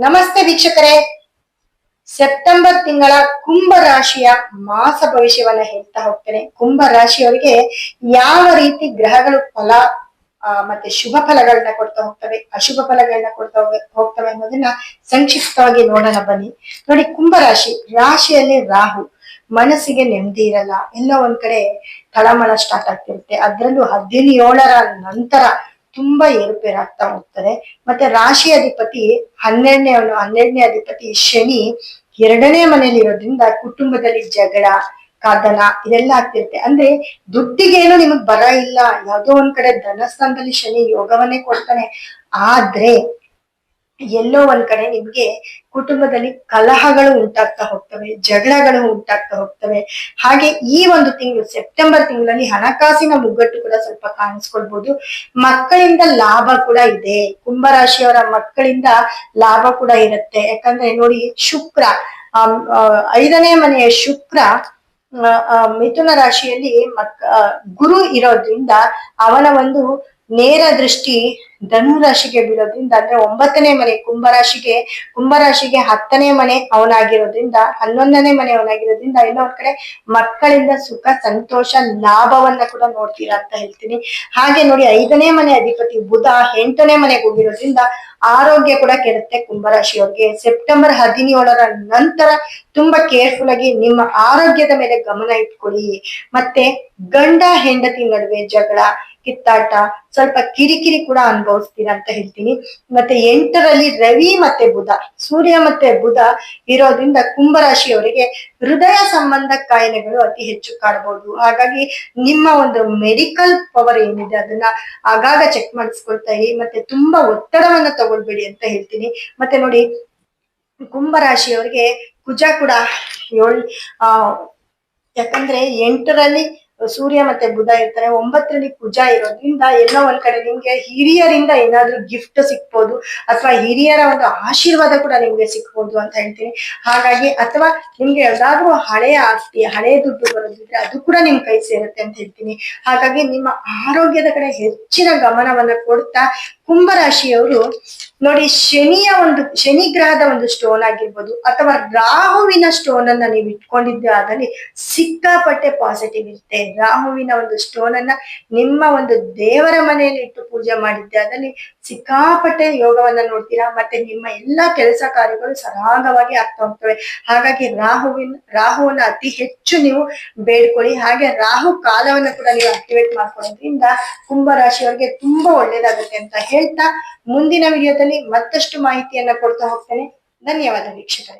ನಮಸ್ತೆ ವೀಕ್ಷಕರೇ. ಸೆಪ್ಟೆಂಬರ್ ತಿಂಗಳ ಕುಂಭ ರಾಶಿಯ ಮಾಸ ಭವಿಷ್ಯವನ್ನ ಹೇಳ್ತಾ ಹೋಗ್ತೇನೆ. ಕುಂಭ ರಾಶಿಯವರಿಗೆ ಯಾವ ರೀತಿ ಗ್ರಹಗಳು ಫಲ ಮತ್ತೆ ಶುಭ ಫಲಗಳನ್ನ ಕೊಡ್ತಾ ಹೋಗ್ತವೆ, ಅಶುಭ ಫಲಗಳನ್ನ ಕೊಡ್ತಾ ಹೋಗ- ಹೋಗ್ತವೆ ಅನ್ನೋದನ್ನ ಸಂಕ್ಷಿಪ್ತವಾಗಿ ನೋಡೋಣ ಬನ್ನಿ. ನೋಡಿ, ಕುಂಭ ರಾಶಿ, ರಾಶಿಯಲ್ಲಿ ರಾಹು, ಮನಸ್ಸಿಗೆ ನೆಮ್ಮದಿ ಇರಲ್ಲ, ಎಲ್ಲ ಒಂದ್ ಕಡೆ ತಳಮಳ ಸ್ಟಾರ್ಟ್ ಆಗ್ತಿರುತ್ತೆ. ಅದ್ರಲ್ಲೂ ಹದಿನೇಳರ ನಂತರ ತುಂಬಾ ಏರುಪೇರಾಗ್ತಾ ಹೋಗ್ತಾರೆ ಮತ್ತೆ ರಾಶಿ ಅಧಿಪತಿ ಹನ್ನೆರಡನೇ ಅವನು, ಹನ್ನೆರಡನೇ ಅಧಿಪತಿ ಶನಿ ಎರಡನೇ ಮನೆಯಲ್ಲಿ ಇರೋದ್ರಿಂದ ಕುಟುಂಬದಲ್ಲಿ ಜಗಳ, ಕದನ ಇದೆಲ್ಲ ಆಗ್ತಿರುತ್ತೆ. ಅಂದ್ರೆ ದುಡ್ಡಿಗೇನು ನಿಮಗ್ ಬರ ಇಲ್ಲ. ಯಾವುದೋ ಒಂದ್ ಕಡೆ ಧನಸ್ಥಾನದಲ್ಲಿ ಶನಿ ಯೋಗವನ್ನೇ ಕೊಡ್ತಾನೆ. ಆದ್ರೆ ಎಲ್ಲೋ ಒಂದ್ ಕಡೆ ನಿಮ್ಗೆ ಕುಟುಂಬದಲ್ಲಿ ಕಲಹಗಳು ಉಂಟಾಗ್ತಾ ಹೋಗ್ತವೆ ಜಗಳಗಳು ಉಂಟಾಗ್ತಾ ಹೋಗ್ತವೆ. ಹಾಗೆ ಈ ಒಂದು ತಿಂಗಳು ಸೆಪ್ಟೆಂಬರ್ ತಿಂಗಳಲ್ಲಿ ಹಣಕಾಸಿನ ಮುಗ್ಗಟ್ಟು ಕೂಡ ಸ್ವಲ್ಪ ಕಾಣಿಸ್ಕೊಳ್ಬಹುದು ಮಕ್ಕಳಿಂದ ಲಾಭ ಕೂಡ ಇದೆ. ಕುಂಭರಾಶಿಯವರ ಮಕ್ಕಳಿಂದ ಲಾಭ ಕೂಡ ಇರುತ್ತೆ. ಯಾಕಂದ್ರೆ ನೋಡಿ ಶುಕ್ರ ಐದನೇ ಮನೆಯ ಶುಕ್ರ ಮಿಥುನ ರಾಶಿಯಲ್ಲಿ ಮಕ್ ಆ, ಗುರು ಇರೋದ್ರಿಂದ ಅವನ ಒಂದು ನೇರ ದೃಷ್ಟಿ ಧನು ರಾಶಿಗೆ ಬೀಳೋದ್ರಿಂದ ಅಂದ್ರೆ ಒಂಬತ್ತನೇ ಮನೆ, ಕುಂಭರಾಶಿಗೆ ಕುಂಭರಾಶಿಗೆ ಹತ್ತನೇ ಮನೆ ಅವನಾಗಿರೋದ್ರಿಂದ, ಹನ್ನೊಂದನೇ ಮನೆ ಅವನಾಗಿರೋದ್ರಿಂದ ಇನ್ನೊಂದ್ ಕಡೆ ಮಕ್ಕಳಿಂದ ಸುಖ, ಸಂತೋಷ, ಲಾಭವನ್ನ ಕೂಡ ನೋಡ್ತೀರಾ ಅಂತ ಹೇಳ್ತೀನಿ. ಹಾಗೆ ನೋಡಿ ಐದನೇ ಮನೆ ಅಧಿಪತಿ ಬುಧ ಎಂಟನೇ ಮನೆಗೆ ಹೋಗಿರೋದ್ರಿಂದ ಆರೋಗ್ಯ ಕೂಡ ಕೆಡುತ್ತೆ ಕುಂಭರಾಶಿಯವ್ರಿಗೆ. ಸೆಪ್ಟೆಂಬರ್ ಹದಿನೇಳರ ನಂತರ ತುಂಬಾ ಕೇರ್ಫುಲ್ ಆಗಿ ನಿಮ್ಮ ಆರೋಗ್ಯದ ಮೇಲೆ ಗಮನ ಇಟ್ಕೊಳ್ಳಿ. ಮತ್ತೆ ಗಂಡ ಹೆಂಡತಿ ನಡುವೆ ಜಗಳ, ಕಿತ್ತಾಟ, ಸ್ವಲ್ಪ ಕಿರಿಕಿರಿ ಕೂಡ ಅನುಭವಿಸ್ತೀರಾ ಅಂತ ಹೇಳ್ತೀನಿ. ಮತ್ತೆ ಎಂಟರಲ್ಲಿ ರವಿ ಮತ್ತೆ ಬುಧ, ಸೂರ್ಯ ಮತ್ತೆ ಬುಧ ಇರೋದ್ರಿಂದ ಕುಂಭರಾಶಿಯವರಿಗೆ ಹೃದಯ ಸಂಬಂಧ ಕಾಯಿಲೆಗಳು ಅತಿ ಹೆಚ್ಚು ಕಾಣಬಹುದು ಹಾಗಾಗಿ ನಿಮ್ಮ ಒಂದು ಮೆಡಿಕಲ್ ಪವರ್ ಏನಿದೆ ಅದನ್ನ ಆಗಾಗ ಚೆಕ್ ಮಾಡಿಸ್ಕೊಳ್ತಾ ಇರಿ. ಮತ್ತೆ ತುಂಬಾ ಒತ್ತಡವನ್ನ ತಗೊಳ್ಬೇಡಿ ಅಂತ ಹೇಳ್ತೀನಿ. ಮತ್ತೆ ನೋಡಿ, ಕುಂಭರಾಶಿಯವರಿಗೆ ಕುಜ ಕೂಡ ಏಳ್, ಆ, ಯಾಕಂದ್ರೆ ಎಂಟರಲ್ಲಿ ಸೂರ್ಯ ಮತ್ತೆ ಬುಧ ಇರ್ತಾರೆ, ಒಂಬತ್ತರಲ್ಲಿ ಪೂಜಾ ಇರೋದ್ರಿಂದ ಎಲ್ಲೋ ಒಂದ್ ಕಡೆ ನಿಮ್ಗೆ ಹಿರಿಯರಿಂದ ಏನಾದ್ರೂ ಗಿಫ್ಟ್ ಸಿಕ್ಬೋದು ಅಥವಾ ಹಿರಿಯರ ಒಂದು ಆಶೀರ್ವಾದ ಕೂಡ ನಿಮ್ಗೆ ಸಿಕ್ಬೋದು ಅಂತ ಹೇಳ್ತೀನಿ. ಹಾಗಾಗಿ ಅಥವಾ ನಿಮ್ಗೆ ಯಾವ್ದಾದ್ರು ಹಳೆಯ ಆಸ್ತಿ, ಹಳೆಯ ದುಡ್ಡು ಬರೋದಿದ್ರೆ ಅದು ಕೂಡ ನಿಮ್ ಕೈ ಸೇರುತ್ತೆ ಅಂತ ಹೇಳ್ತೀನಿ. ಹಾಗಾಗಿ ನಿಮ್ಮ ಆರೋಗ್ಯದ ಕಡೆ ಹೆಚ್ಚಿನ ಗಮನವನ್ನ ಕೊಡ್ತಾ ಕುಂಭರಾಶಿಯವರು ನೋಡಿ, ಶನಿಯ ಒಂದು, ಶನಿ ಗ್ರಹದ ಒಂದು ಸ್ಟೋನ್ ಆಗಿರ್ಬೋದು, ಅಥವಾ ರಾಹುವಿನ ಸ್ಟೋನ್ ಅನ್ನ ನೀವು ಇಟ್ಕೊಂಡಿದ್ದೆ ಆದಲ್ಲಿ ಸಿಕ್ಕಾಪಟ್ಟೆ ಪಾಸಿಟಿವ್ ಇರುತ್ತೆ. ರಾಹುವಿನ ಒಂದು ಸ್ಟೋನ್ ಅನ್ನ ನಿಮ್ಮ ಒಂದು ದೇವರ ಮನೆಯಲ್ಲಿ ಇಟ್ಟು ಪೂಜೆ ಮಾಡಿದ್ದೆ ಆದಲ್ಲಿ ಸಿಕ್ಕಾಪಟ್ಟೆ ಯೋಗವನ್ನ ನೋಡ್ತೀರಾ? ಮತ್ತೆ ನಿಮ್ಮ ಎಲ್ಲಾ ಕೆಲಸ ಕಾರ್ಯಗಳು ಸರಾಗವಾಗಿ ಆಗ್ತಾ ಹೋಗ್ತವೆ. ಹಾಗಾಗಿ ರಾಹುವಿನ, ರಾಹುವನ್ನ ಅತಿ ಹೆಚ್ಚು ನೀವು ಬೇಡ್ಕೊಳ್ಳಿ. ಹಾಗೆ ರಾಹು ಕಾಲವನ್ನ ಕೂಡ ನೀವು ಆಕ್ಟಿವೇಟ್ ಮಾಡ್ಕೊಳ್ಳೋದ್ರಿಂದ ಕುಂಭರಾಶಿಯವರಿಗೆ ತುಂಬಾ ಒಳ್ಳೇದಾಗುತ್ತೆ ಅಂತ ಹೇಳ್ತಾ ಮುಂದಿನ ವಿಡಿಯೋದಲ್ಲಿ ಮತ್ತಷ್ಟು ಮಾಹಿತಿಯನ್ನ ಕೊಡ್ತಾ ಹೋಗ್ತೇನೆ. ಧನ್ಯವಾದ ವೀಕ್ಷಕರೇ.